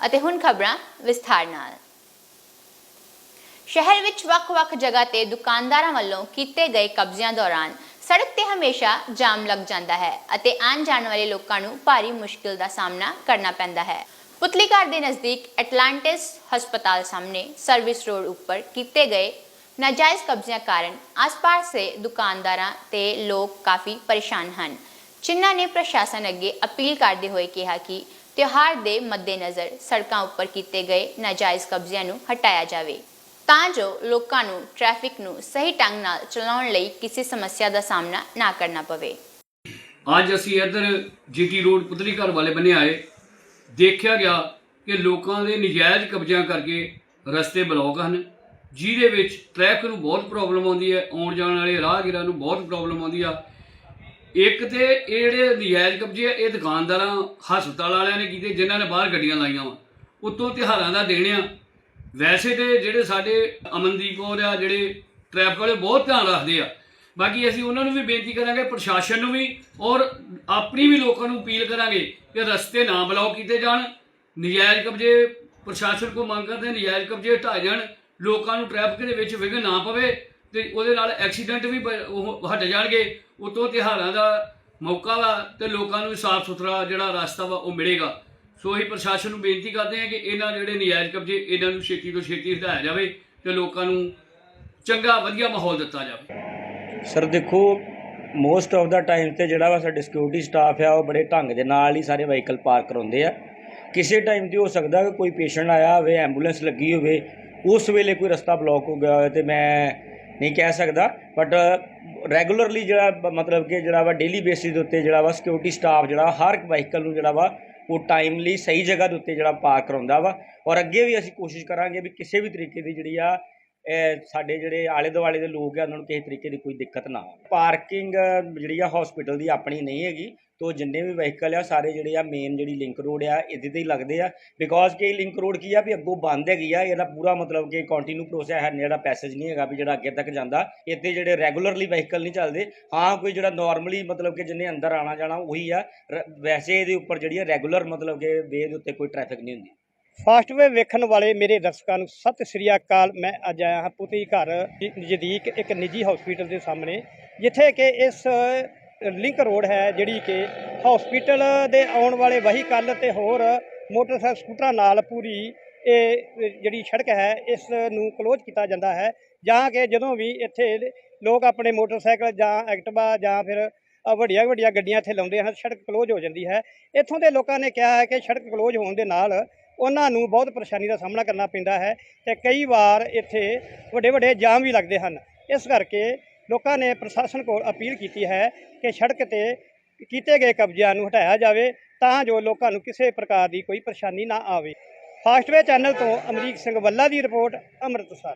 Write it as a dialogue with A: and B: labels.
A: ਅਤੇ ਹੁਣ ਖਬਰਾਂ ਵਿਸਥਾਰ ਨਾਲ। ਸ਼ਹਿਰ ਵਿੱਚ ਵੱਖ-ਵੱਖ ਜਗ੍ਹਾ ਤੇ ਦੁਕਾਨਦਾਰਾਂ ਵੱਲੋਂ ਕੀਤੇ ਗਏ ਕਬਜ਼ਿਆਂ ਦੌਰਾਨ ਸੜਕ ਤੇ ਹਮੇਸ਼ਾ ਜਾਮ ਲੱਗ ਜਾਂਦਾ ਹੈ ਅਤੇ ਆਉਣ ਜਾਣ ਵਾਲੇ ਲੋਕਾਂ ਨੂੰ ਭਾਰੀ ਮੁਸ਼ਕਿਲ ਦਾ ਸਾਹਮਣਾ ਕਰਨਾ ਪੈਂਦਾ ਹੈ। ਪੁਤਲੀ ਘਰ ਦੇ ਨਜ਼ਦੀਕ ਐਟਲਾਂਟਿਸ ਹਸਪਤਾਲ ਸਾਹਮਣੇ ਸਰਵਿਸ ਰੋਡ ਉੱਪਰ ਕੀਤੇ ਗਏ ਨਾਜਾਇਜ਼ ਕਬਜ਼ਿਆਂ ਕਾਰਨ ਆਸ-ਪਾਸ ਦੇ ਦੁਕਾਨਦਾਰਾਂ ਤੇ ਲੋਕ ਕਾਫੀ ਪਰੇਸ਼ਾਨ ਹਨ। ਜਿਨ੍ਹਾਂ ਨੇ ਪ੍ਰਸ਼ਾਸਨ ਅੱਗੇ ਅਪੀਲ ਕਰਦੇ ਹੋਏ ਕਿਹਾ ਕਿ ਤਿਉਹਾਰ ਦੇ ਮੱਦੇਨਜ਼ਰ ਸੜਕਾਂ ਉੱਪਰ ਕੀਤੇ ਗਏ ਨਾਜਾਇਜ਼ ਕਬਜ਼ਿਆਂ ਨੂੰ ਹਟਾਇਆ ਜਾਵੇ। ਤਾਂ ਜੋ ਲੋਕਾਂ ਨੂੰ ਟ੍ਰੈਫਿਕ ਨੂੰ ਸਹੀ ਢੰਗ ਨਾਲ ਚਲਾਉਣ ਲਈ ਕਿਸੇ ਸਮੱਸਿਆ ਦਾ ਸਾਹਮਣਾ ਨਾ ਕਰਨਾ ਪਵੇ।
B: ਅੱਜ ਅਸੀਂ ਇੱਧਰ ਜੀਟੀ ਰੋਡ ਪੁਤਲੀ ਘਰ ਵਾਲੇ ਬੰਨੇ ਆਏ। ਦੇਖਿਆ ਗਿਆ ਕਿ ਲੋਕਾਂ ਦੇ ਨਜਾਇਜ਼ ਕਬਜ਼ਿਆਂ ਕਰਕੇ ਰਸਤੇ ਬਲੌਕ ਹਨ, ਜਿਹਦੇ ਵਿੱਚ ਟ੍ਰੈਫਿਕ ਨੂੰ ਬਹੁਤ ਪ੍ਰੋਬਲਮ ਆਉਂਦੀ ਹੈ, ਆਉਣ ਜਾਣ ਵਾਲੇ ਰਾਹਗੀਰਾਂ ਨੂੰ ਬਹੁਤ ਪ੍ਰੋਬਲਮ ਆਉਂਦੀ ਆ। ਇੱਕ ਤੇ ਇਹ ਜਿਹੜੇ ਨਜਾਇਜ਼ ਕਬਜ਼ੇ ਆ, ਇਹ ਦੁਕਾਨਦਾਰਾਂ, ਹਸਪਤਾਲ ਵਾਲਿਆਂ ਨੇ ਕੀਤੇ, ਜਿਨ੍ਹਾਂ ਨੇ ਬਾਹਰ ਗੱਡੀਆਂ ਲਾਈਆਂ ਵਾ। ਉਤੋਂ ਤਿਉਹਾਰਾਂ ਦਾ ਦੇਣ ਆ। ਵੈਸੇ ਤੇ ਜਿਹੜੇ ਸਾਡੇ ਅਮਨਦੀਪ ਕੌਰ ਆ, ਜਿਹੜੇ ਟ੍ਰੈਫਿਕ ਵਾਲੇ, ਬਹੁਤ ਧਿਆਨ ਰੱਖਦੇ ਆ। ਬਾਕੀ ਅਸੀਂ ਉਹਨਾਂ ਨੂੰ ਵੀ ਬੇਨਤੀ ਕਰਾਂਗੇ, ਪ੍ਰਸ਼ਾਸਨ ਨੂੰ ਵੀ, ਔਰ ਆਪਣੀ ਵੀ ਲੋਕਾਂ ਨੂੰ ਅਪੀਲ ਕਰਾਂਗੇ ਕਿ ਰਸਤੇ ਨਾ ਬਲੌਕ ਕੀਤੇ ਜਾਣ। ਨਜਾਇਜ਼ ਕਬਜ਼ੇ, ਪ੍ਰਸ਼ਾਸਨ ਕੋ ਮੰਗ ਕਰਦੇ ਨਜਾਇਜ਼ ਕਬਜ਼ੇ ਹਟਾਏ ਜਾਣ। ਲੋਕਾਂ ਨੂੰ ਟ੍ਰੈਫਿਕ ਦੇ ਵਿੱਚ ਵਿਘਨ ਨਾ ਪਵੇ। ਤੇ ਉਹਦੇ ਨਾਲ ਐਕਸੀਡੈਂਟ ਵੀ ਬ- ਉਹ ਹਟ ਜਾਣਗੇ। ਉਤੋਂ ਤਿਉਹਾਰਾਂ ਦਾ ਮੌਕਾ ਵਾ ਤੇ ਲੋਕਾਂ ਨੂੰ ਸਾਫ਼ ਸੁਥਰਾ ਜਿਹੜਾ ਰਸਤਾ ਵਾ ਉਹ ਮਿਲੇਗਾ। ਸੋ ਅਸੀਂ ਪ੍ਰਸ਼ਾਸਨ ਨੂੰ ਬੇਨਤੀ ਕਰਦੇ ਹਾਂ ਕਿ ਇਹਨਾਂ ਜਿਹੜੇ ਨਜਾਇਜ਼ ਕਬਜ਼ੇ, ਇਹਨਾਂ ਨੂੰ ਛੇਤੀ ਤੋਂ ਛੇਤੀ ਹਟਾਇਆ ਜਾਵੇ ਤੇ ਲੋਕਾਂ ਨੂੰ ਚੰਗਾ, ਵਧੀਆ ਮਾਹੌਲ ਦਿੱਤਾ ਜਾਵੇ।
C: ਸਰ ਦੇਖੋ ਮੋਸਟ ਆਫ ਦਾ ਟਾਈਮ ਤੇ ਜਿਹੜਾ ਵਾ ਸਾਡੇ ਸਿਕਿਉਰਿਟੀ ਸਟਾਫ ਆ, ਉਹ ਬੜੇ ਢੰਗ ਦੇ ਨਾਲ ਹੀ ਸਾਰੇ ਵਹੀਕਲ ਪਾਰਕ ਕਰਾਉਂਦੇ ਆ। ਕਿਸੇ ਟਾਈਮ ਤੇ ਹੋ ਸਕਦਾ ਕਿ ਕੋਈ ਪੇਸ਼ੈਂਟ ਆਇਆ ਹੋਵੇ ਐਂਬੂਲੈਂਸ ਲੱਗੀ ਹੋਵੇ, ਉਸ ਵੇਲੇ ਕੋਈ ਰਸਤਾ ਬਲੌਕ ਹੋ ਗਿਆ ਹੋਵੇ ਤੇ ਮੈਂ ਨਹੀਂ ਕਹਿ ਸਕਦਾ ਬਟ ਰੈਗੂਲਰਲੀ ਜਿਹੜਾ ਮਤਲਬ ਕਿ ਜਿਹੜਾ ਵਾ ਡੇਲੀ ਬੇਸਿਸ ਦੇ ਉੱਤੇ ਜਿਹੜਾ ਵਾ ਸਿਕਿਉਰਿਟੀ ਸਟਾਫ ਜਿਹੜਾ, ਹਰ ਇੱਕ ਵਹੀਕਲ ਨੂੰ ਜਿਹੜਾ ਵਾ ਉਹ ਟਾਈਮਲੀ ਸਹੀ ਜਗ੍ਹਾ ਦੇ ਉੱਤੇ ਜਿਹੜਾ ਪਾਰਕ ਕਰਾਉਂਦਾ ਵਾ। ਔਰ ਅੱਗੇ ਵੀ ਅਸੀਂ ਕੋਸ਼ਿਸ਼ ਕਰਾਂਗੇ ਵੀ ਕਿਸੇ ਵੀ ਤਰੀਕੇ ਦੀ ਜਿਹੜੀ ਆ ਸਾਡੇ ਜਿਹੜੇ ਆਲੇ ਦੁਆਲੇ ਦੇ ਲੋਕ ਆ, ਉਹਨਾਂ ਨੂੰ ਕਿਸੇ ਤਰੀਕੇ ਦੀ ਕੋਈ ਦਿੱਕਤ ਨਾ ਆਵੇ। ਪਾਰਕਿੰਗ ਜਿਹੜੀ ਆ ਹਸਪੀਟਲ ਦੀ ਆਪਣੀ ਨਹੀਂ ਹੈਗੀ। ਤੋ ਜਿੰਨੇ ਵੀ ਵਹੀਕਲ ਆ, ਸਾਰੇ ਜਿਹੜੇ ਆ ਮੇਨ ਜਿਹੜੀ ਲਿੰਕ ਰੋਡ ਆ, ਇਹਦੇ ਤੇ ਹੀ ਲੱਗਦੇ ਆ। ਬਿਕੋਜ਼ ਕਿ ਲਿੰਕ ਰੋਡ ਕੀ ਆ ਵੀ ਅੱਗੋਂ ਬੰਦ ਹੈਗੀ ਆ, ਇਹਦਾ ਪੂਰਾ ਮਤਲਬ ਕਿ ਕੰਟੀਨਿਊ ਪ੍ਰੋਸੈਸ ਹੈ ਜਿਹੜਾ ਪੈਸੇਜ ਨਹੀਂ ਹੈਗਾ ਵੀ ਜਿਹੜਾ ਅੱਗੇ ਤੱਕ ਜਾਂਦਾ। ਇੱਥੇ ਜਿਹੜੇ ਰੈਗੂਲਰਲੀ ਵਹੀਕਲ ਨਹੀਂ ਚੱਲਦੇ, ਹਾਂ ਕੋਈ ਜਿਹੜਾ ਨਾਰਮਲੀ ਮਤਲਬ ਕਿ ਜਿੰਨੇ ਅੰਦਰ ਆਣਾ ਜਾਣਾ ਉਹੀ ਆ। ਰ- ਵੈਸੇ ਇਹਦੇ ਉੱਪਰ ਜਿਹੜੀ ਆ ਰੈਗੂਲਰ ਮਤਲਬ ਕਿ ਵੇ ਦੇ ਉੱਤੇ ਕੋਈ ਟ੍ਰੈਫਿਕ ਨਹੀਂ ਹੁੰਦੀ।
D: ਫਾਸਟਵੇ ਵੇਖਣ ਵਾਲੇ ਮੇਰੇ ਦਰਸ਼ਕਾਂ ਨੂੰ ਸਤਿ ਸ੍ਰੀ ਅਕਾਲ। ਮੈਂ ਅੱਜ ਆਇਆ ਹਾਂ ਪੁਤੀ ਘਰ, ਨਜ਼ਦੀਕ ਇੱਕ ਨਿੱਜੀ ਹਸਪੀਟਲ ਦੇ ਸਾਹਮਣੇ, ਜਿੱਥੇ ਕਿ ਇਸ ਲਿੰਕ ਰੋਡ ਹੈ ਜਿਹੜੀ ਕਿ ਹਸਪੀਟਲ ਦੇ ਆਉਣ ਵਾਲੇ ਵਹੀਕਲ ਤੇ ਹੋਰ ਮੋਟਰਸਾਈਕਲ ਸਕੂਟਰਾਂ ਨਾਲ ਪੂਰੀ ਇਹ ਜਿਹੜੀ ਸੜਕ ਹੈ, ਇਸ ਨੂੰ ਕਲੋਜ਼ ਕੀਤਾ ਜਾਂਦਾ ਹੈ। ਜਾਂ ਕਿ ਜਦੋਂ ਵੀ ਇੱਥੇ ਲੋਕ ਆਪਣੇ ਮੋਟਰਸਾਈਕਲ ਜਾਂ ਐਕਟਿਵਾ ਜਾਂ ਫਿਰ ਵੱਡੀਆਂ ਵੱਡੀਆਂ ਗੱਡੀਆਂ ਇੱਥੇ ਲਾਉਂਦੇ ਹਨ, ਸੜਕ ਕਲੋਜ਼ ਹੋ ਜਾਂਦੀ ਹੈ। ਇੱਥੋਂ ਦੇ ਲੋਕਾਂ ਨੇ ਕਿਹਾ ਹੈ ਕਿ ਸੜਕ ਕਲੋਜ਼ ਹੋਣ ਦੇ ਨਾਲ ਉਹਨਾਂ ਨੂੰ ਬਹੁਤ ਪਰੇਸ਼ਾਨੀ ਦਾ ਸਾਹਮਣਾ ਕਰਨਾ ਪੈਂਦਾ ਹੈ ਤੇ ਕਈ ਵਾਰ ਇੱਥੇ ਵੱਡੇ ਵੱਡੇ ਜਾਮ ਵੀ ਲੱਗਦੇ ਹਨ। ਇਸ ਕਰਕੇ ਲੋਕਾਂ ਨੇ ਪ੍ਰਸ਼ਾਸਨ ਕੋਲ ਅਪੀਲ ਕੀਤੀ ਹੈ ਕਿ ਸੜਕ ਤੇ ਕੀਤੇ ਗਏ ਕਬਜ਼ਿਆਂ ਨੂੰ ਹਟਾਇਆ ਜਾਵੇ ਤਾਂ ਜੋ ਲੋਕਾਂ ਨੂੰ ਕਿਸੇ ਪ੍ਰਕਾਰ ਦੀ ਕੋਈ ਪਰੇਸ਼ਾਨੀ ਨਾ ਆਵੇ। ਫਾਸਟਵੇ ਚੈਨਲ ਤੋਂ ਅਮਰੀਕ ਸਿੰਘ ਵੱਲਾ ਦੀ ਰਿਪੋਰਟ, ਅੰਮ੍ਰਿਤਸਰ।